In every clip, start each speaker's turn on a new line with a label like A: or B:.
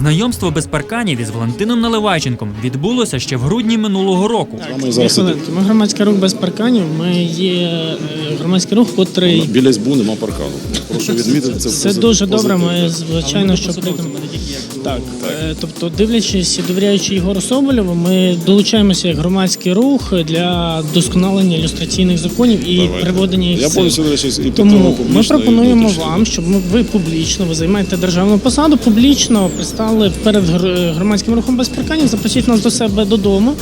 A: Знайомство без парканів із Валентином Наливайченком відбулося ще в грудні минулого року.
B: Ми
C: громадський рух без парканів. Ми є е, громадський рух, котрий
B: біля СБУ нема паркану. Прошу відмітити це.
C: це дуже добре. Ми звичайно, що прийдемо. Так, е, тобто, дивлячись і довіряючи Єгору Соболєву, ми долучаємося як громадський рух для досконалення ілюстраційних законів і
B: Давайте.
C: приводення їх
B: Я повністю до речі, і
C: Тому ми пропонуємо вам, щоб ви публічно, ви займаєте державну посаду, публічно пристали перед громадським рухом без парканів, запросіть нас до себе додому.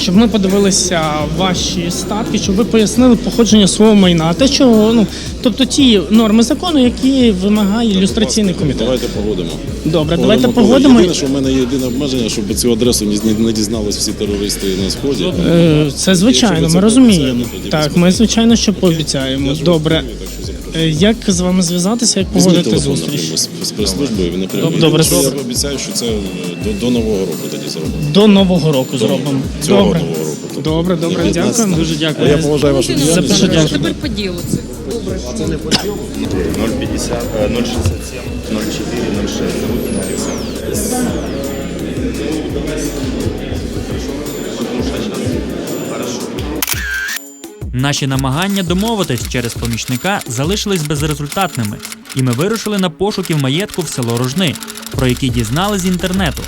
C: Щоб ми подивилися ваші статки, щоб ви пояснили походження свого майна, те, що ну тобто ті норми закону, які вимагає ілюстраційний комітет.
B: Давайте погодимо.
C: Добре,
B: Погодимо,
C: давайте погодимо.
B: Єдине, що в мене є єдине обмеження, щоб цю адресу не, дізнались всі терористи на сході.
C: Е, Це звичайно, ми розуміємо. Так, ми звичайно, що пообіцяємо. Добре. Е, Як з вами зв'язатися, як погодити зустріч?
B: з- з прес-служби напряму.
C: Добре, добре.
B: Я обіцяю, що це е, до, до нового року тоді зробимо.
C: До нового року зробимо.
B: Цього
C: Добре.
B: нового року. Тобто
C: Добре, добре,
B: 19.
C: дякуємо.
A: Дуже дякую.
B: я поважаю вашу діяльність.
C: Запишіть.
D: Тепер по ділу це.
E: 050, э, 067, 04, 06. Зовут меня Александр.
A: Наші намагання домовитись через помічника залишились безрезультатними, і ми вирушили на пошуки в маєтку в село Рожни, про які дізнали з інтернету.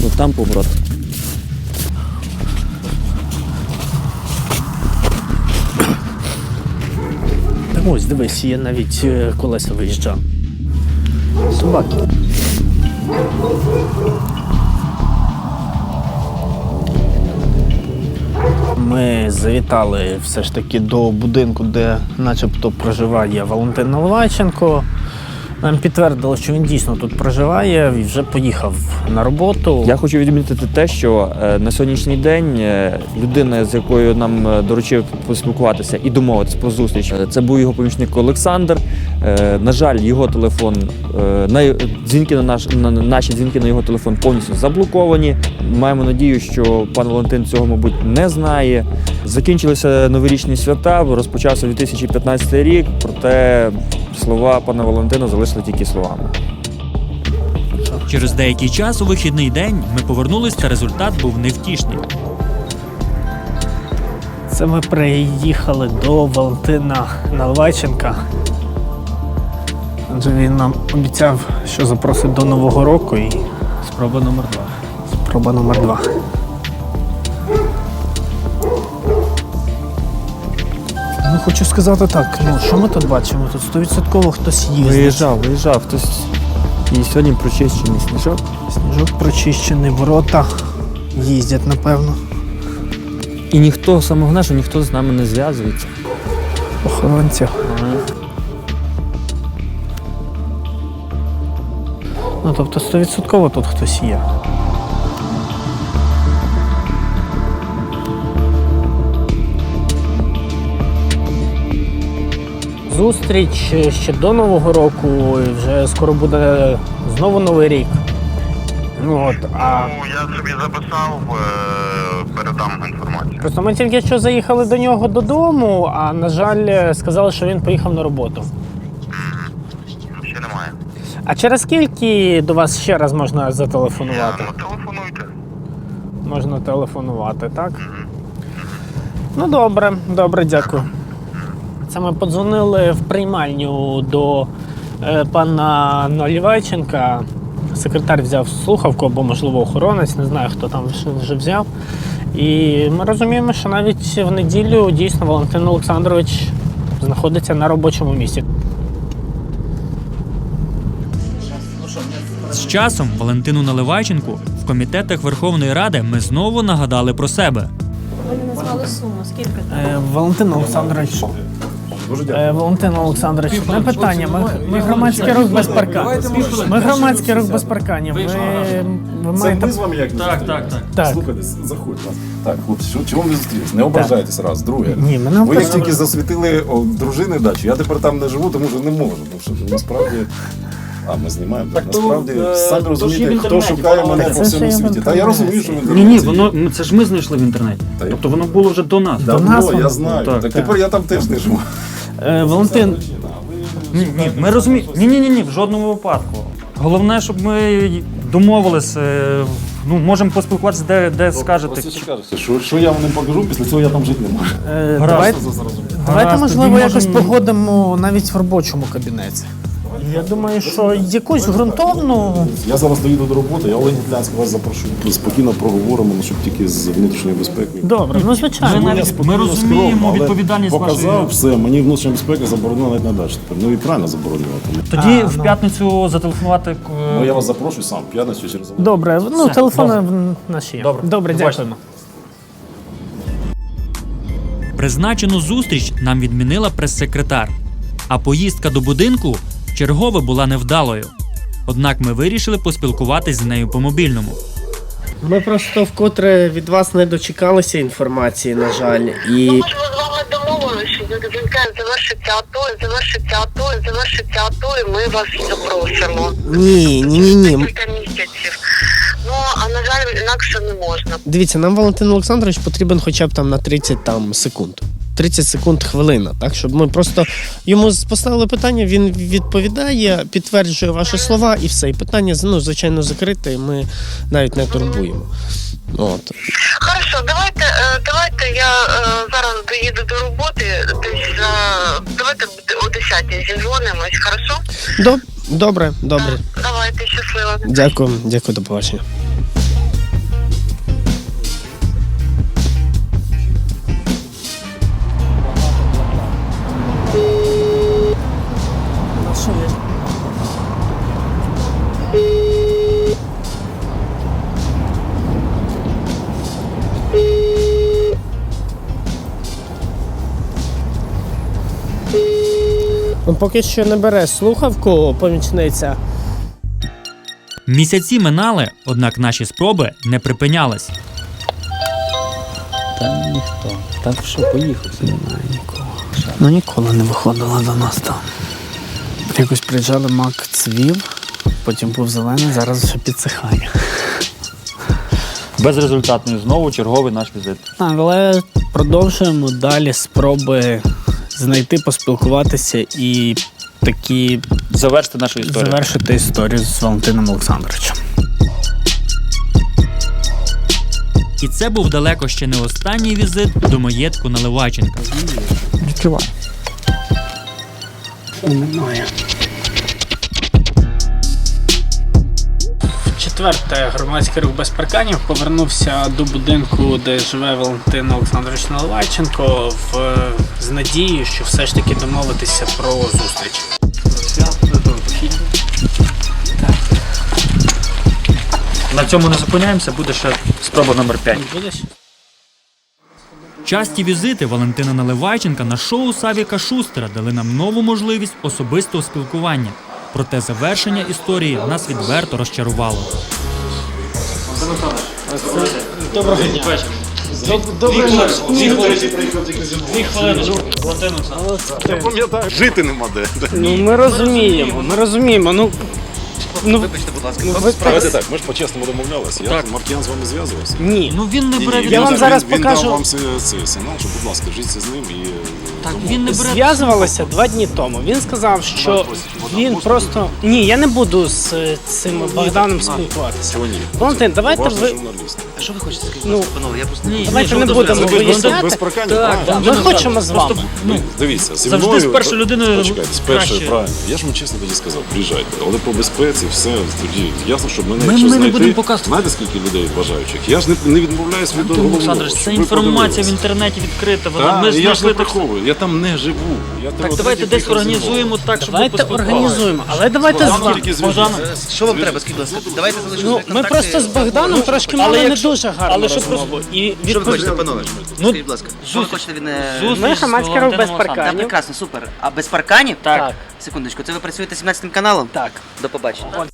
F: Ну там поворот.
C: Ось, дивись, є навіть е, колеса виїжджав. Собаки. Ми завітали все ж таки до будинку, де начебто проживає Валентин Наливайченко. Нам підтвердили, що він дійсно тут проживає і вже поїхав на роботу.
F: Я хочу відмітити те, що е, на сьогоднішній день е, людина, з якою нам е, доручив поспілкуватися і домовитися про зустріч, це був його помічник Олександр. На жаль, його телефон на дзвінки на наш на на- наші дзвінки на його телефон повністю заблоковані. Маємо надію, що пан Валентин цього, мабуть, не знає. Закінчилися новорічні свята, розпочався 2015 рік, проте слова пана Валентина залишили тільки словами.
A: Через деякий час у вихідний день ми повернулись, та результат був невтішний.
C: Це ми приїхали до Валентина Наливайченка. Адже він нам обіцяв, що запросить до Нового року і
A: Спроба номер два.
C: спроба номер два. Ну, хочу сказати так, ну що ми тут бачимо? Тут стовідсотково хтось їздить.
F: Виїжджав, виїжджав хтось. І сьогодні прочищений сніжок.
C: Сніжок прочищений, ворота їздять, напевно.
F: І ніхто, саме головне, що ніхто з нами не зв'язується.
C: Охоронців. Ну, тобто стовідсотково тут хтось є. Зустріч ще до Нового року, і вже скоро буде знову Новий рік. Ну от, а
E: Ну, я собі записав, е, передам інформацію.
C: Просто ми тільки що заїхали до нього додому, а на жаль, сказали, що він поїхав на роботу.
E: Ще немає.
C: А через скільки до вас ще раз можна зателефонувати?
E: ну, телефонуйте.
C: Можна телефонувати, так? Ну добре, добре, дякую. Це ми подзвонили в приймальню до е, пана Налівайченка. Секретар взяв слухавку або, можливо, охоронець, не знаю, хто там вже- вже взяв. І ми розуміємо, що навіть в неділю дійсно Валентин Олександрович знаходиться на робочому місці.
A: З часом Валентину Наливайченку в комітетах Верховної Ради ми знову нагадали про себе.
D: Ви не назвали суму. Скільки?
C: Е, Валентин Олександрович. Е, Валентин Олександрович, не питання. Ми, ми громадський рух без парканів. Ми громадський рух без парканів. Ви, ви
B: Це
C: маєте
B: ми з вами як так, так, так.
C: Так.
B: Слухайте, заходьте. Так, хлопці, що- чому ви зустрілись? Не ображайтесь раз. Друге.
C: Ні, ми не
B: Ви як тільки засвітили о, дружини дачу, я тепер там не живу, тому що не можу. Тому що насправді А, ми знімаємо.
A: Так то,
B: Насправді,
A: е,
B: самі
A: то ж є
B: розумієте, хто
A: інтернеті,
B: шукає мене
C: Так
B: по
C: це
B: всьому
C: є в
B: світі. Та я розумію, що в
A: Ні,
B: інтернеті.
A: ні, воно ну, це ж ми знайшли в інтернеті.
B: Та
A: Тобто воно було вже до нас.
C: До нас воно.
B: я знаю.
A: Так,
B: так
C: так.
B: тепер я там теж не живу.
C: Е, Валентин,
A: Ні, ні, ми розуміємо. Ні, ні, ні, ні, в жодному випадку. Головне, щоб ми домовились. е, Ну, можемо поспілкуватися, де, де скажете.
B: Ось що що, що я вам не покажу, після цього я там жити не можу.
C: е,
A: Гаразд.
C: давайте,
B: Це зрозуміло.
C: давайте
A: Гаразд,
C: можливо,
A: тоді
C: якось
A: можемо-
C: погодимо навіть в робочому кабінеті. Я думаю, що якусь ґрунтовну.
B: Я зараз доїду до роботи, я Олег Гітлянський вас запрошу. Спокійно проговоримо, ну, щоб тільки з внутрішньою безпекою.
C: Добре, ну
A: Ми
C: звичайно.
A: навіть-
B: Я спокійно,
A: розуміємо відповідальність
B: показав
A: вашої-
B: все, мені внутрішня безпека заборонила навіть на дачі тепер. Ну і правильно заборонила. Тому.
A: Тоді
C: А,
A: в
C: ну.
A: п'ятницю зателефонувати.
B: Ну, я вас запрошую сам, в п'ятницю через
C: Добре, ну
A: Все,
C: телефони в наші є.
A: Добре,
C: Добре, дякуємо.
A: Призначену зустріч нам відмінила прес-секретар, а поїздка до будинку чергове була невдалою. Однак ми вирішили поспілкуватись з нею по мобільному.
G: Ми просто вкотре від вас не дочекалися інформації, на жаль. І
H: Ми ж з вами домовилися, що він каже, завершиться АТО, завершиться АТО, завершиться АТо, і ми вас запросимо.
G: ні, ні, ні, ні.
H: Кілька місяців. Ну, а на жаль, інакше не можна.
G: Дивіться, нам Валентин Олександрович потрібен хоча б там на 30 там, секунд. 30 секунд хвилина, так щоб ми просто йому поставили питання, він відповідає, підтверджує ваші слова і все. І питання ну, звичайно закрите, і ми навіть не турбуємо. От.
H: Хорошо, давайте, е, давайте я е, зараз доїду до роботи, десь е, давайте о 10 зідзвонимось, хорошо?
G: Доб- Добре, добре.
H: Давайте, щасливо.
G: Дякую, дякую, до побачення. Ну, Поки що не бере слухавку, помічниця.
A: Місяці минали, однак наші спроби не припинялись.
C: Та ніхто. Так що поїхав? Немає нікого. Ну ніколи не виходила до нас там. Якось приїжджали мак цвів, потім був зелений, зараз вже підсихає.
F: Безрезультатний знову черговий наш візит.
C: Так, але продовжуємо далі спроби знайти, поспілкуватися і такі
F: Завершити нашу історію.
C: завершити історію з Валентином Олександровичем.
A: І це був далеко ще не останній візит до маєтку Наливайченка.
C: Відкривай. Немає. Четверте, громадський рух без парканів повернувся до будинку, де живе Валентин Олександрович Наливайченко, в, з надією, що все ж таки домовитися про зустріч.
A: На цьому не зупиняємося, буде ще спроба номер 5.
C: Будеш?
A: Часті візити Валентина Наливайченка на шоу Савіка Шустера дали нам нову можливість особистого спілкування. Проте завершення історії нас відверто розчарувало.
C: Доброго дня. Доброго дня. Дві хвилини. Валентин Олександрович.
B: Жити нема де.
C: Ну, ми розуміємо, ми розуміємо. Ну, ну,
E: Вибачте, будь ласка.
C: ну ви
B: Давайте так, ми ж по-чесному домовлялися. Я Маркіян з вами зв'язувався.
C: ні.
A: Ну він не бере
B: Ні,
C: Я вам зараз
B: він,
C: покажу.
B: Він дав вам цей, цей сигнал, що, будь ласка, жіться з ним і...
A: Так він не бере.
C: Зв'язувалися два дні тому. Він сказав, що він просто ні, я не буду з е, цим Богданом спілкуватися.
B: Чого ні?
C: Валентин, давайте
B: Уважний
C: ви
B: журналіст.
E: А що ви хочете сказати?
C: Ну,
E: Панове, я просто
A: Ні,
C: давайте не будемо
A: ви-
B: Без, без,
C: виясняти.
B: без парканів,
A: Так,
B: правильно?
C: Ми хочемо з вами.
A: Ну,
B: Дивіться, зі
A: завжди
B: мною...
A: з першої людини
B: Почекайте, з
A: краще.
B: правильно. Я ж вам чесно тоді сказав, приїжджайте. Але по безпеці все тоді ясно, що мене
A: Ми-
B: якщо
A: ми не будемо показувати.
B: Знаєте, скільки людей бажаючих? Я ж не, не відмовляюсь від головного.
A: Олександрович, це інформація в інтернеті відкрита. Вона
B: Так,
A: ми
B: і я ж не
A: знайшли так.
B: приховую, я там не живу. Я
A: Так давайте десь організуємо так, щоб ви
C: Давайте організуємо, але давайте з вами.
B: тільки.
A: Богданом.
E: Що вам треба, будь ласка? Давайте залишимо
C: Ну, ми просто з Богданом трошки мали не дуже гарно
A: але щоб
C: розмову. І
E: Що ви хочете, панове? Скажіть, будь ласка, що ви хочете від... е,
A: Зустріч
C: Ми громадський рух без парканів.
E: Та прекрасно, супер. А без парканів?
C: Так.
E: Секундочку, це ви працюєте 17 каналом?
C: Так.
E: До побачення.